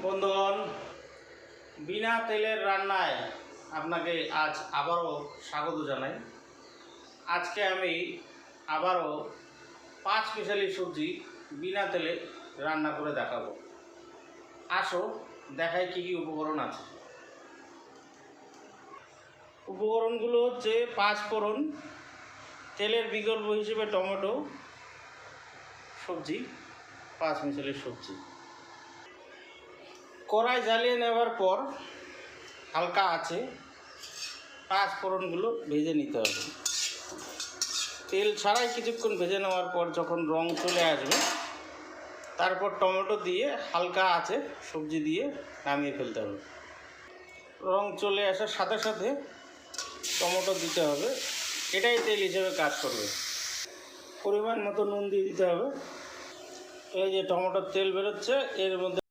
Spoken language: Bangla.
বন্ধুগণ, বিনা তেলের রান্নায় আপনাকে আজ আবারও স্বাগত জানাই। আজকে আমি আবারও পাঁচ মিশালি সবজি বিনা তেলে রান্না করে দেখাবো। আসো, দেখাই কী কী উপকরণ আছে। উপকরণগুলো হচ্ছে পাঁচ ফোড়ন, তেলের বিকল্প হিসেবে টমেটো সবজি, পাঁচ মিশালি সবজি। কড়াই জ্বালিয়ে নেওয়ার পর হালকা আছে পাঁচ ফোড়নগুলো ভেজে নিতে হবে। তেল ছাড়াই কিছুক্ষণ ভেজে নেওয়ার পর যখন রং চলে আসবে, তারপর টমেটো দিয়ে হালকা আছে সবজি দিয়ে নামিয়ে ফেলতে হবে। রং চলে আসার সাথে সাথে টমেটো দিতে হবে। এটাই তেল হিসেবে কাজ করবে। পরিমাণ মতো নুন দিয়ে দিতে হবে। এই যে টমেটোর তেল বেরোচ্ছে, এর মধ্যে